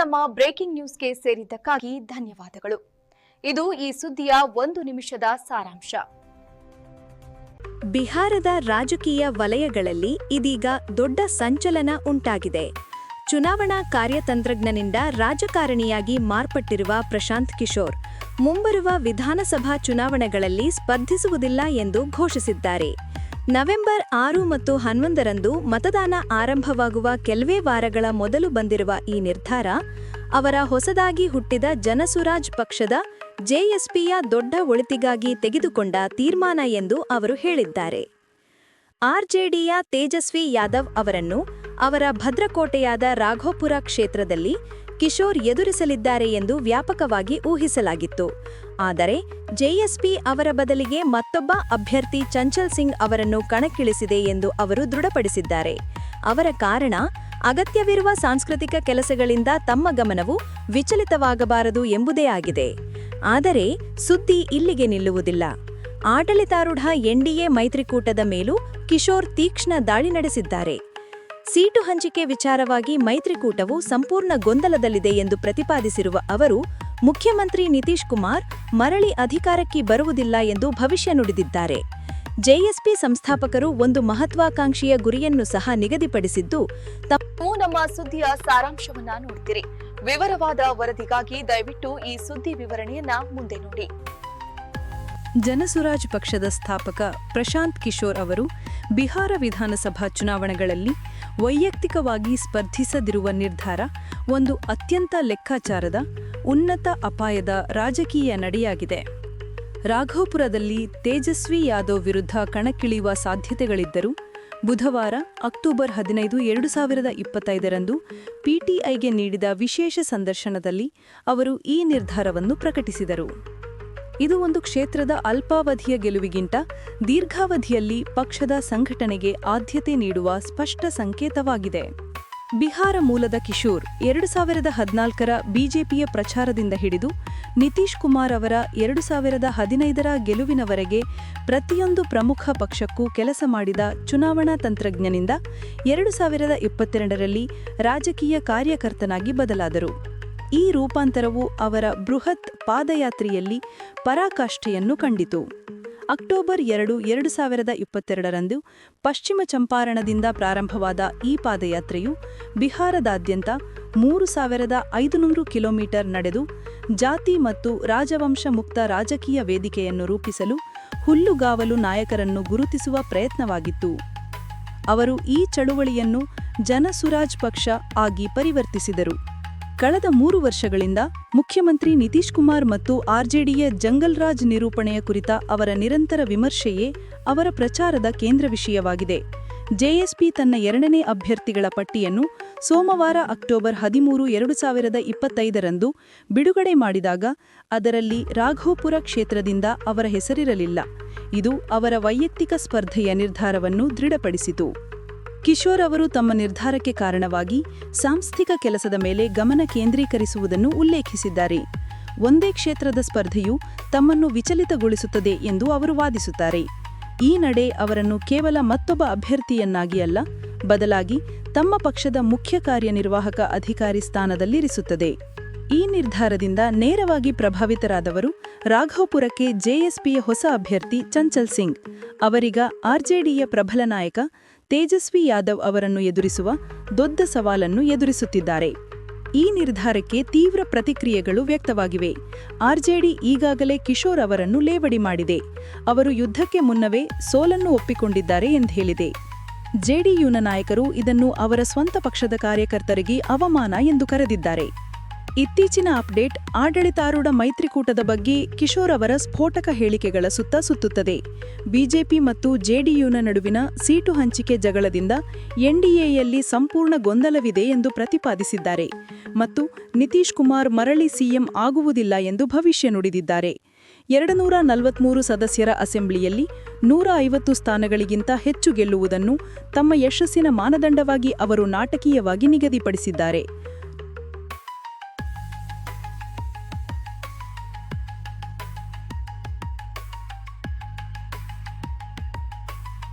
ನಮ್ಮ ಬ್ರೇಕಿಂಗ್ ನ್ಯೂಸ್ಗೆ ಸೇರಿದ್ದಕ್ಕಾಗಿ ಧನ್ಯವಾದಗಳು. ಇದು ಈ ಸುದ್ದಿಯ ಒಂದು ನಿಮಿಷದ ಸಾರಾಂಶ. ಬಿಹಾರದ ರಾಜಕೀಯ ವಲಯಗಳಲ್ಲಿ ಇದೀಗ ದೊಡ್ಡ ಸಂಚಲನ ಉಂಟಾಗಿದೆ. ಚುನಾವಣಾ ಕಾರ್ಯತಂತ್ರಜ್ಞನಿಂದ ರಾಜಕಾರಣಿಯಾಗಿ ಮಾರ್ಪಟ್ಟಿರುವ ಪ್ರಶಾಂತ್ ಕಿಶೋರ್, ಮುಂಬರುವ ವಿಧಾನಸಭಾ ಚುನಾವಣೆಗಳಲ್ಲಿ ಸ್ಪರ್ಧಿಸುವುದಿಲ್ಲ ಎಂದು ಘೋಷಿಸಿದ್ದಾರೆ. ನವೆಂಬರ್ ಆರು ಮತ್ತು ಹನ್ನೊಂದರಂದು ಮತದಾನ ಆರಂಭವಾಗುವ ಕೆಲವೇ ವಾರಗಳ ಮೊದಲು ಬಂದಿರುವ ಈ ನಿರ್ಧಾರ, ಅವರ ಹೊಸದಾಗಿ ಹುಟ್ಟಿದ ಜನಸುರಾಜ್ ಪಕ್ಷದ ಜೆಎಸ್ಪಿಯ ದೊಡ್ಡ ಒಳಿತಿಗಾಗಿ ತೆಗೆದುಕೊಂಡ ತೀರ್ಮಾನ ಎಂದು ಅವರು ಹೇಳಿದ್ದಾರೆ. ಆರ್ಜೆಡಿಯ ತೇಜಸ್ವಿ ಯಾದವ್ ಅವರನ್ನು ಅವರ ಭದ್ರಕೋಟೆಯಾದ ರಾಘೋಪುರ ಕ್ಷೇತ್ರದಲ್ಲಿ ಕಿಶೋರ್ ಎದುರಿಸಲಿದ್ದಾರೆ ಎಂದು ವ್ಯಾಪಕವಾಗಿ ಊಹಿಸಲಾಗಿತ್ತು. ಆದರೆ ಜೆಎಸ್ಪಿ ಅವರ ಬದಲಿಗೆ ಮತ್ತೊಬ್ಬ ಅಭ್ಯರ್ಥಿ ಚಂಚಲ್ ಸಿಂಗ್ ಅವರನ್ನು ಕಣಕ್ಕಿಳಿಸಿದೆ ಎಂದು ಅವರು ದೃಢಪಡಿಸಿದ್ದಾರೆ. ಅವರ ಕಾರಣ, ಅಗತ್ಯವಿರುವ ಸಾಂಸ್ಕೃತಿಕ ಕೆಲಸಗಳಿಂದ ತಮ್ಮ ಗಮನವು ವಿಚಲಿತವಾಗಬಾರದು ಎಂಬುದೇ ಆಗಿದೆ. ಆದರೆ, ಸುದ್ದಿ ಇಲ್ಲಿಗೆ ನಿಲ್ಲುವುದಿಲ್ಲ. ಆಡಳಿತಾರೂಢ ಎನ್ಡಿಎ ಮೈತ್ರಿಕೂಟದ ಮೇಲೂ ಕಿಶೋರ್ ತೀಕ್ಷ್ಣ ದಾಳಿ ನಡೆಸಿದ್ದಾರೆ. ಸೀಟು ಹಂಚಿಕೆ ವಿಚಾರವಾಗಿ ಮೈತ್ರಿಕೂಟವು ಸಂಪೂರ್ಣ ಗೊಂದಲದಲ್ಲಿದೆ ಎಂದು ಪ್ರತಿಪಾದಿಸಿರುವ ಅವರು, ಮುಖ್ಯಮಂತ್ರಿ ನಿತೀಶ್ ಕುಮಾರ್ ಮರಳಿ ಅಧಿಕಾರಕ್ಕೆ ಬರುವುದಿಲ್ಲ ಎಂದು ಭವಿಷ್ಯ ನುಡಿದಿದ್ದಾರೆ. ಜೆಎಸ್ಪಿ ಸಂಸ್ಥಾಪಕರು ಒಂದು ಮಹತ್ವಾಕಾಂಕ್ಷೆಯ ಗುರಿಯನ್ನು ಸಹ ನಿಗದಿಪಡಿಸಿದ್ದು ತಪ್ಪು ನಮ್ಮ ಸುದ್ದಿಯ ಸಾರಾಂಶವನ್ನ ನೋಡ್ತೀರಿ. ವಿವರವಾದ ವರದಿಗಾಗಿ ದಯವಿಟ್ಟು ಈ ಸುದ್ದಿ ವಿವರಣೆಯನ್ನ ಮುಂದೆ ನೋಡಿ. ಜನಸುರಾಜ್ ಪಕ್ಷದ ಸ್ಥಾಪಕ ಪ್ರಶಾಂತ್ ಕಿಶೋರ್ ಅವರು ಬಿಹಾರ ವಿಧಾನಸಭಾ ಚುನಾವಣೆಗಳಲ್ಲಿ ವೈಯಕ್ತಿಕವಾಗಿ ಸ್ಪರ್ಧಿಸದಿರುವ ನಿರ್ಧಾರ ಒಂದು ಅತ್ಯಂತ ಲೆಕ್ಕಾಚಾರದ, ಉನ್ನತ ಅಪಾಯದ ರಾಜಕೀಯ ನಡೆಯಾಗಿದೆ. ರಾಘೋಪುರದಲ್ಲಿ ತೇಜಸ್ವಿ ಯಾದವ್ ವಿರುದ್ಧ ಕಣಕ್ಕಿಳಿಯುವ ಸಾಧ್ಯತೆಗಳಿದ್ದರೂ ಬುಧವಾರ ಅಕ್ಟೋಬರ್ ಹದಿನೈದು, ಎರಡು ಸಾವಿರದ ಇಪ್ಪತ್ತೈದರಂದು ಪಿಟಿಐಗೆ ನೀಡಿದ ವಿಶೇಷ ಸಂದರ್ಶನದಲ್ಲಿ ಅವರು ಈ ನಿರ್ಧಾರವನ್ನು ಪ್ರಕಟಿಸಿದರು. ಇದು ಒಂದು ಕ್ಷೇತ್ರದ ಅಲ್ಪಾವಧಿಯ ಗೆಲುವಿಗಿಂತ ದೀರ್ಘಾವಧಿಯಲ್ಲಿ ಪಕ್ಷದ ಸಂಘಟನೆಗೆ ಆದ್ಯತೆ ನೀಡುವ ಸ್ಪಷ್ಟ ಸಂಕೇತವಾಗಿದೆ. ಬಿಹಾರ ಮೂಲದ ಕಿಶೋರ್ ಎರಡು ಸಾವಿರದ ಹದಿನಾಲ್ಕರ ಬಿಜೆಪಿಯ ಪ್ರಚಾರದಿಂದ ಹಿಡಿದು ನಿತೀಶ್ ಕುಮಾರ್ ಅವರ ಎರಡು ಸಾವಿರದ ಹದಿನೈದರ ಗೆಲುವಿನವರೆಗೆ ಪ್ರತಿಯೊಂದು ಪ್ರಮುಖ ಪಕ್ಷಕ್ಕೂ ಕೆಲಸ ಮಾಡಿದ ಚುನಾವಣಾ ತಂತ್ರಜ್ಞನಿಂದ ಎರಡು ಸಾವಿರದ ಇಪ್ಪತ್ತೆರಡರಲ್ಲಿ ರಾಜಕೀಯ ಕಾರ್ಯಕರ್ತನಾಗಿ ಬದಲಾದರು. ಈ ರೂಪಾಂತರವು ಅವರ ಬೃಹತ್ ಪಾದಯಾತ್ರೆಯಲ್ಲಿ ಪರಾಕಾಷ್ಠೆಯನ್ನು ಕಂಡಿತು. ಅಕ್ಟೋಬರ್ ಎರಡು ಎರಡು ಸಾವಿರದ ಇಪ್ಪತ್ತೆರಡರಂದು ಪಶ್ಚಿಮ ಚಂಪಾರಣದಿಂದ ಪ್ರಾರಂಭವಾದ ಈ ಪಾದಯಾತ್ರೆಯು ಬಿಹಾರದಾದ್ಯಂತ ಮೂರು ಸಾವಿರದ ಐದುನೂರು ಕಿಲೋಮೀಟರ್ ನಡೆದು ಜಾತಿ ಮತ್ತು ರಾಜವಂಶ ಮುಕ್ತ ರಾಜಕೀಯ ವೇದಿಕೆಯನ್ನು ರೂಪಿಸಲು ಹುಲ್ಲುಗಾವಲು ನಾಯಕರನ್ನು ಗುರುತಿಸುವ ಪ್ರಯತ್ನವಾಗಿತ್ತು. ಅವರು ಈ ಚಳುವಳಿಯನ್ನು ಜನಸುರಾಜ್ ಪಕ್ಷ ಆಗಿ ಪರಿವರ್ತಿಸಿದರು. ಕಳೆದ ಮೂರು ವರ್ಷಗಳಿಂದ ಮುಖ್ಯಮಂತ್ರಿ ನಿತೀಶ್ ಕುಮಾರ್ ಮತ್ತು ಆರ್ಜೆಡಿಯ ಜಂಗಲ್ ರಾಜ್ ನಿರೂಪಣೆಯ ಕುರಿತ ಅವರ ನಿರಂತರ ವಿಮರ್ಶೆಯೇ ಅವರ ಪ್ರಚಾರದ ಕೇಂದ್ರ ವಿಷಯವಾಗಿದೆ. ಜೆಎಸ್ಪಿ ತನ್ನ ಎರಡನೇ ಅಭ್ಯರ್ಥಿಗಳ ಪಟ್ಟಿಯನ್ನು ಸೋಮವಾರ ಅಕ್ಟೋಬರ್ ಹದಿಮೂರು, ಎರಡು ಸಾವಿರದ ಇಪ್ಪತ್ತೈದರಂದು ಬಿಡುಗಡೆ ಮಾಡಿದಾಗ ಅದರಲ್ಲಿ ರಾಘೋಪುರ ಕ್ಷೇತ್ರದಿಂದ ಅವರ ಹೆಸರಿರಲಿಲ್ಲ. ಇದು ಅವರ ವೈಯಕ್ತಿಕ ಸ್ಪರ್ಧೆಯ ನಿರ್ಧಾರವನ್ನು ದೃಢಪಡಿಸಿತು. ಕಿಶೋರ್ ಅವರು ತಮ್ಮ ನಿರ್ಧಾರಕ್ಕೆ ಕಾರಣವಾಗಿ ಸಾಂಸ್ಥಿಕ ಕೆಲಸದ ಮೇಲೆ ಗಮನ ಕೇಂದ್ರೀಕರಿಸುವುದನ್ನು ಉಲ್ಲೇಖಿಸಿದ್ದಾರೆ. ಒಂದೇ ಕ್ಷೇತ್ರದ ಸ್ಪರ್ಧೆಯು ತಮ್ಮನ್ನು ವಿಚಲಿತಗೊಳಿಸುತ್ತದೆ ಎಂದು ಅವರು ವಾದಿಸುತ್ತಾರೆ. ಈ ನಡೆ ಅವರನ್ನು ಕೇವಲ ಮತ್ತೊಬ್ಬ ಅಭ್ಯರ್ಥಿಯನ್ನಾಗಿ ಅಲ್ಲ, ಬದಲಾಗಿ ತಮ್ಮ ಪಕ್ಷದ ಮುಖ್ಯ ಕಾರ್ಯನಿರ್ವಾಹಕ ಅಧಿಕಾರಿ ಸ್ಥಾನದಲ್ಲಿರಿಸುತ್ತದೆ. ಈ ನಿರ್ಧಾರದಿಂದ ನೇರವಾಗಿ ಪ್ರಭಾವಿತರಾದವರು ರಾಘವಪುರಕ್ಕೆ ಜೆಎಸ್ಪಿಯ ಹೊಸ ಅಭ್ಯರ್ಥಿ ಚಂಚಲ್ ಸಿಂಗ್, ಅವರಿಗ ಆರ್ಜೆಡಿಯ ಪ್ರಬಲ ನಾಯಕ ತೇಜಸ್ವಿ ಯಾದವ್ ಅವರನ್ನು ಎದುರಿಸುವ ದೊಡ್ಡ ಸವಾಲನ್ನು ಎದುರಿಸುತ್ತಿದ್ದಾರೆ. ಈ ನಿರ್ಧಾರಕ್ಕೆ ತೀವ್ರ ಪ್ರತಿಕ್ರಿಯೆಗಳು ವ್ಯಕ್ತವಾಗಿವೆ. ಆರ್ಜೆಡಿ ಈಗಾಗಲೇ ಕಿಶೋರ್ ಅವರನ್ನು ಲೇವಡಿ ಮಾಡಿದೆ. ಅವರು ಯುದ್ಧಕ್ಕೆ ಮುನ್ನವೇ ಸೋಲನ್ನು ಒಪ್ಪಿಕೊಂಡಿದ್ದಾರೆ ಎಂದು ಹೇಳಿದೆ. ಜೆಡಿಯುನ ನಾಯಕರು ಇದನ್ನು ಅವರ ಸ್ವಂತ ಪಕ್ಷದ ಕಾರ್ಯಕರ್ತರಿಗೆ ಅವಮಾನ ಎಂದು ಕರೆದಿದ್ದಾರೆ. ಇತ್ತೀಚಿನ ಅಪ್ಡೇಟ್ ಆಡಳಿತಾರೂಢ ಮೈತ್ರಿಕೂಟದ ಬಗ್ಗೆ ಕಿಶೋರ್ ಅವರ ಸ್ಫೋಟಕ ಹೇಳಿಕೆಗಳ ಸುತ್ತ ಸುತ್ತುತ್ತದೆ. ಬಿಜೆಪಿ ಮತ್ತು ಜೆಡಿಯುನ ನಡುವಿನ ಸೀಟು ಹಂಚಿಕೆ ಜಗಳದಿಂದ ಎನ್ಡಿಎಯಲ್ಲಿ ಸಂಪೂರ್ಣ ಗೊಂದಲವಿದೆ ಎಂದು ಪ್ರತಿಪಾದಿಸಿದ್ದಾರೆ. ಮತ್ತು ನಿತೀಶ್ ಕುಮಾರ್ ಮರಳಿ ಸಿಎಂ ಆಗುವುದಿಲ್ಲ ಎಂದು ಭವಿಷ್ಯ ನುಡಿದಿದ್ದಾರೆ. ಎರಡು ನೂರ ನಲವತ್ಮೂರು ಸದಸ್ಯರ ಅಸೆಂಬ್ಲಿಯಲ್ಲಿ ನೂರ ಐವತ್ತು ಸ್ಥಾನಗಳಿಗಿಂತ ಹೆಚ್ಚು ಗೆಲ್ಲುವುದನ್ನು ತಮ್ಮ ಯಶಸ್ಸಿನ ಮಾನದಂಡವಾಗಿ ಅವರು ನಾಟಕೀಯವಾಗಿ ನಿಗದಿಪಡಿಸಿದ್ದಾರೆ.